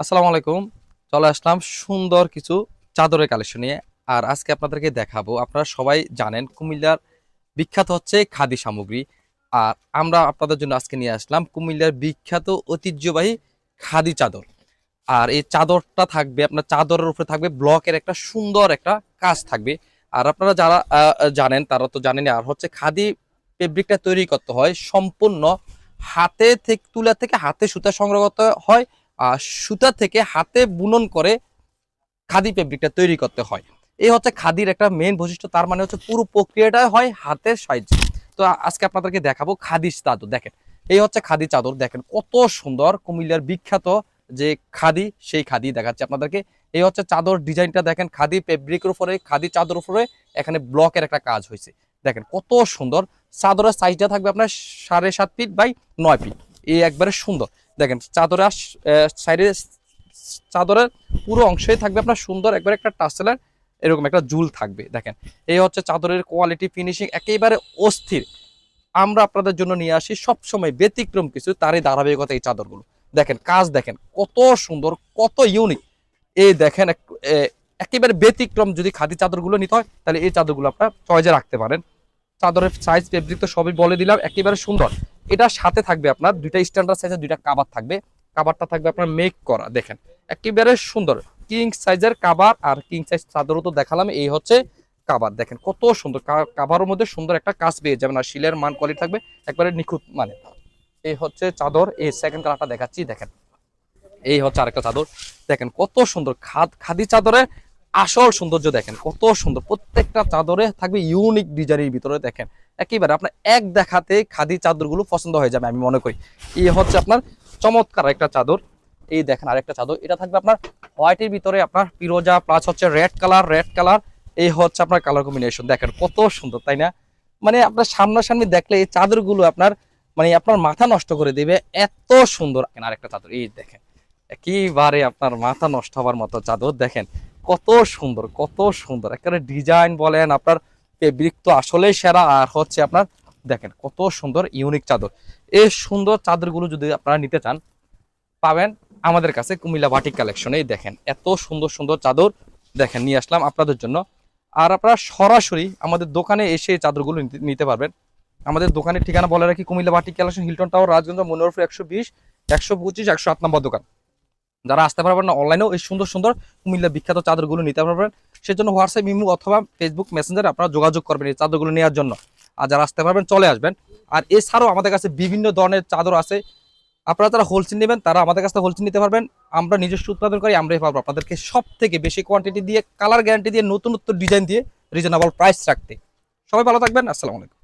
আসসালামু আলাইকুম। চলে আসলাম সুন্দর কিছু চাদরের কালেকশন নিয়ে। আর আজকে আপনাদেরকে দেখাবো, আপনারা সবাই জানেন কুমিল্লার বিখ্যাত হচ্ছে খাদি সামগ্রী। আর আমরা আপনাদের জন্য আজকে নিয়ে আসলাম কুমিল্লার বিখ্যাত ঐতিহ্যবাহী খাদি চাদর। আর এই চাদরটা থাকবে, আপনার চাদরের উপরে থাকবে ব্লকের একটা সুন্দর একটা কাজ থাকবে। আর আপনারা যারা জানেন, তারা তো জানেন আর হচ্ছে খাদি ফেব্রিকটা তৈরি করতে হয় সম্পূর্ণ হাতে থেকে, তুলা থেকে হাতে সুতা সংগ্রহ করতে হয়। সুতা থেকে হাতে বুনন করে খাদি ফেব্রিকটা তৈরি করতে হয়। এই হচ্ছে খাদির একটা মেন বৈশিষ্ট্য, তার মানে হচ্ছে পুরো প্রক্রিয়াটা হয় হাতের সাহায্যে। তো আজকে আপনাদেরকে দেখাবো খাদি চাদর, দেখেন। এই হচ্ছে খাদি চাদর, দেখেন কত সুন্দর, কুমিল্লার বিখ্যাত যে খাদি, সেই খাদি দেখাচ্ছে আপনাদেরকে। এই হচ্ছে চাদর ডিজাইনটা, দেখেন খাদি ফেব্রিকের উপরে, খাদি চাদর উপরে, এখানে ব্লকের একটা কাজ হয়েছে। দেখেন কত সুন্দর, চাদরের সাইজটা থাকবে আপনার সাড়ে সাত ফিট বাই নয় ফিট এই একবারে সুন্দর। দেখেন চাদরের সাইডে চাদরের পুরো অংশই থাকবে আপনার সুন্দর একবার একটা টাসেলের এরকম একটা জুল থাকবে, দেখেন। এই হচ্ছে চাদরের কোয়ালিটি ফিনিশিং একেবারে অস্থির। আমরা আপনাদের জন্য নিয়ে আসি সবসময় ব্যতিক্রম কিছু, তারই ধারাবাহিকতা এই চাদরগুলো। দেখেন, কাজ দেখেন, কত সুন্দর, কত ইউনিক এই দেখেন, এক- একেবারে ব্যতিক্রম যদি খাদি চাদরগুলো নিতে হয়, তাহলে এই চাদরগুলো আপনার চয়েজে রাখতে পারেন। চাদরের সাইজ ফেব্রিক তো সবই বলে দিলাম, একেবারে সুন্দর। এটা সাথে থাকবে আপনার দুইটা স্ট্যান্ডার্ড সাইজের দুইটা কাবার থাকবে। কাবারটা থাকবে আপনার মেক করা, দেখেন। একেবারে সুন্দর। কিং সাইজের কাবার আর কিং সাইজ চাদরও তো দেখালাম, এই হচ্ছে কাবার দেখেন কত সুন্দর। কাবারের মধ্যে সুন্দর একটা কাজ পেয়ে যাবেন, আর শিলের মান কোয়ালিটি থাকবে একবারে নিখুঁত মানে। এই হচ্ছে চাদর, এই সেকেন্ড কালারটা দেখাচ্ছি, দেখেন। এই হচ্ছে আরেকটা চাদর, দেখেন কত সুন্দর। খাদ, খাদি চাদরের আসল সৌন্দর্য দেখেন, কত সুন্দর। প্রত্যেকটা চাদরে থাকবে ইউনিক ডিজাইনের ভিতরে দেখেন। একেবারে আপনার এক দেখাতে খাদি চাদরগুলো পছন্দ হয়ে যাবে আমি মনে করি। এই হচ্ছে আপনার চমৎকার একটা চাদর। এই দেখেন আরেকটা চাদর। এটা থাকবে আপনার হোয়াইটের ভিতরে আপনার পিরোজা প্লাস হচ্ছে রেড কালার রেড কালার এই হচ্ছে আপনার কালার কম্বিনেশন দেখেন কত সুন্দর, তাই না? মানে আপনার সামনাসামনি দেখলে এই চাদরগুলো আপনার মানে আপনার মাথা নষ্ট করে দিবে। এত সুন্দর। আরেকটা চাদর, এই দেখেন। একেবারে আপনার মাথা নষ্ট হওয়ার মতো চাদর। দেখেন কত সুন্দর কত সুন্দর। একেবারে ডিজাইন বলেন, আপনার ফেব্রিক তো আসলেই সেরা। আর হচ্ছে আপনার, দেখেন কত সুন্দর ইউনিক চাদর। এই সুন্দর চাদরগুলো যদি আপনারা নিতে চান, পাবেন আমাদের কাছে কুমিল্লা বাটিক কালেকশনেই দেখেন, এত সুন্দর সুন্দর চাদর। দেখেন, নিয়ে আসলাম আপনাদের জন্য। আর আপনারা সরাসরি আমাদের দোকানে এসে এই চাদরগুলো নিতে- পারবেন। আমাদের দোকানের ঠিকানা বলে রাখি Cumilla batik collection Hilton tower Rajganj মনোরফ একশো বিশ, একশো পঁচিশ, একশো আট নম্বর দোকান। যারা আসতে পারবেন না অনলাইনেও এই সুন্দর সুন্দর কুমিল্লা বিখ্যাত চাদরগুলো নিতে পারবেন। সেজন্য হোয়াটসঅ্যাপ ইমু অথবা ফেসবুক মেসেঞ্জারে আপনারা যোগাযোগ করবেন এই চাদরগুলো নেওয়ার জন্য। আর যারা আসতে পারবেন, চলে আসবেন। আর এছাড়াও আমাদের কাছে বিভিন্ন ধরনের চাদর আছে। আপনারা যারা হোলসেল নেবেন, তারা আমাদের কাছে হোলসেল নিতে পারবেন। আমরা নিজস্ব উৎপাদন করি আমরাই পারব আপনাদেরকে সব থেকে বেশি কোয়ান্টিটি দিয়ে কালার গ্যারান্টি দিয়ে নতুন নতুন ডিজাইন দিয়ে রিজনেবল প্রাইস রাখতে। সবাই ভালো থাকবেন। আসসালামু আলাইকুম।